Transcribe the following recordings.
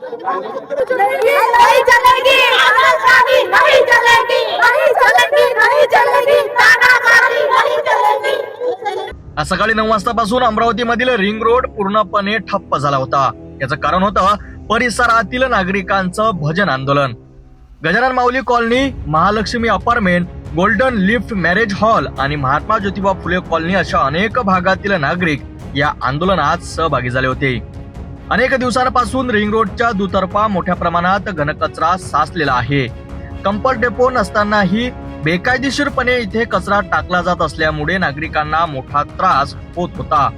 आज सकाळी नऊ वाजतापासून अमरावतीमधील रिंग रोड पूर्णपणे ठप्प झाला होता. याचं कारण होतं परिसरातील नागरिकांचं भजन आंदोलन. Gajanan Mauli colony Mahalakshmi apartment golden lift marriage hall आणि महात्मा ज्योतिबा फुले कॉलनी अशा अनेक भागातील नागरिक या आंदोलनात सहभागी झाले होते. अनेक दिवसांपासून रिंग रोडच्या दुतर्फा मोठ्या प्रमाणात घनकचरा साचलेला आहे. कंपल डेपो नसतानाही बेकायदेशीरपणे इथे कचरा टाकला जात असल्यामुळे नागरिकांना मोठा त्रास होत होता.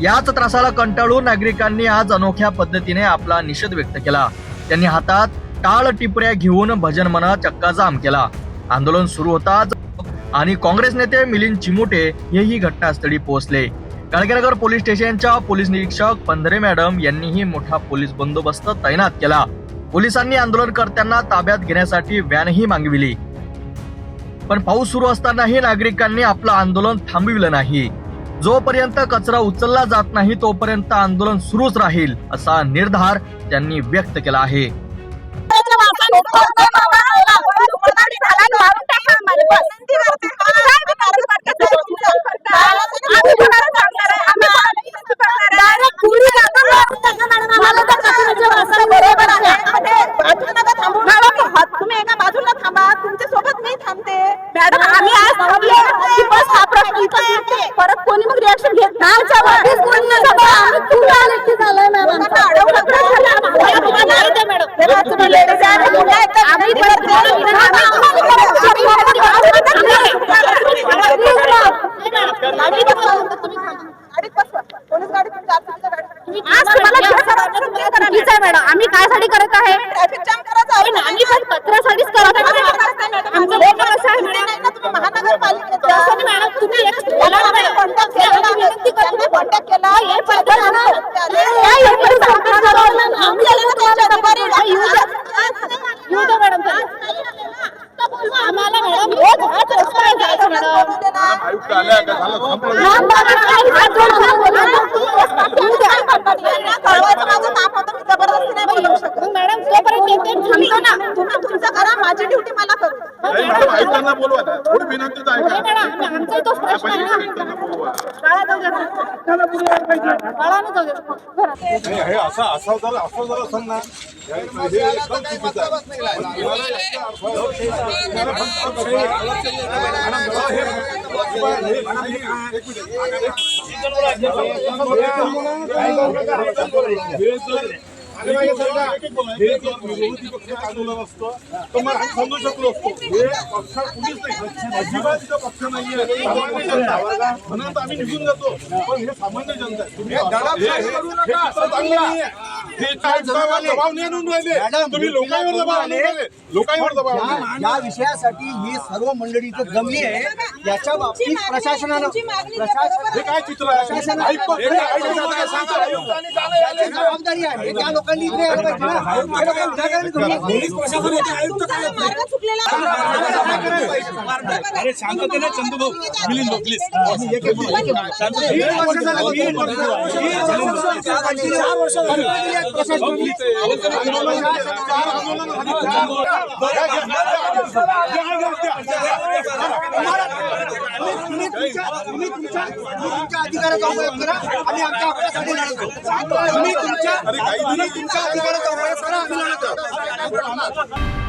याच त्रासाला कंटाळून नागरिकांनी आज अनोख्या पद्धतीने आपला निषेध व्यक्त केला. त्यांनी हातात टाळ टिपऱ्या घेऊन भजन मना चक्का जाम केला. आंदोलन सुरू होताच आणि काँग्रेस नेते मिलिंद चिमुटे हेही घटनास्थळी पोहोचले. काळगेनगर पोलीस स्टेशनच्या पोलीस निरीक्षक पंधरे मॅडम यांनीही मोठा पोलीस बंदोबस्त तैनात केला. पोलिसांनी आंदोलनकर्त्यांना ताब्यात घेण्यासाठी व्हॅनही मागविली. पण पाऊस सुरू असतानाही नागरिकांनी आपलं आंदोलन थांबविलं नाही. जोपर्यंत कचरा उचलला जात नाही तोपर्यंत आंदोलन सुरूच राहील असा निर्धार त्यांनी व्यक्त केला आहे तुम्ही एका बाजूला थांबा तुमच्यासोबत मी थांबते मॅडम आम्ही आज थांबले की बस हा प्रश्न इथं येते परत कोणी मग रिॲक्शन घेत नाही लोकांना अडवलं तर झालं. नाही ते मॅडम. तेव्हा तुम्ही ladies आहे, मुलं आहेत तर आम्ही परत गाडीत बसवा. तुम्ही थांबा. गाडीत बसवा. पोलीस तुमच्या गाडीत. आज तुम्हाला चुकीचं आहे मॅडम आम्ही कायसाठी करत आहे. आम्ही पत्रासाठीच करत आम्ही आहे संपलं मला करू आयुक्तांना बोलवा ना. थोडी विनंती तर ऐका प्रश्न आहे ना जाऊ दे हे असं असं जर असं जर असेल ना हे हे एकदम चुकीचं आहे. हे- हे- हे-. हे जर- हे जर विरोधी पक्षाचं आंदोलन असतं तर मग आम्ही समजू शकलो असतो हे पक्ष कुणीच नाही अजिबात इथं पक्ष नाहीये सामान्य जनता म्हणून तर आम्ही निघून जातो पण हे सामान्य जनता आहे तुम्ही लोकांवर दबाव आणून राहिले. लोकांवर दबाव आणून राहिले. या या विषयासाठी ही सर्व मंडळी इथं जमली आहे. याच्या बाबतीत प्रशासनानं प्रशासन काय चित्र आहे? हे काय- काय सांगता? जबाबदारी आहे. त्या लोकांनी इथे यायला पाहिजे ना. तुम्ही. अरे शांततेने मिलिंद भाऊ प्लीज तीन वर्ष झालं, तीन वर्ष झालं. तीन वर्ष झालं. चार वर्ष झाली. तुम्ही तुमच्या तुमच्या अधिकाराचा उपयोग करा आम्ही आमच्या हक्कासाठी लढतो तुम्ही तुमच्या तुम्ही तुमच्या अधिकाराचा उपयोग करा आम्ही लढतो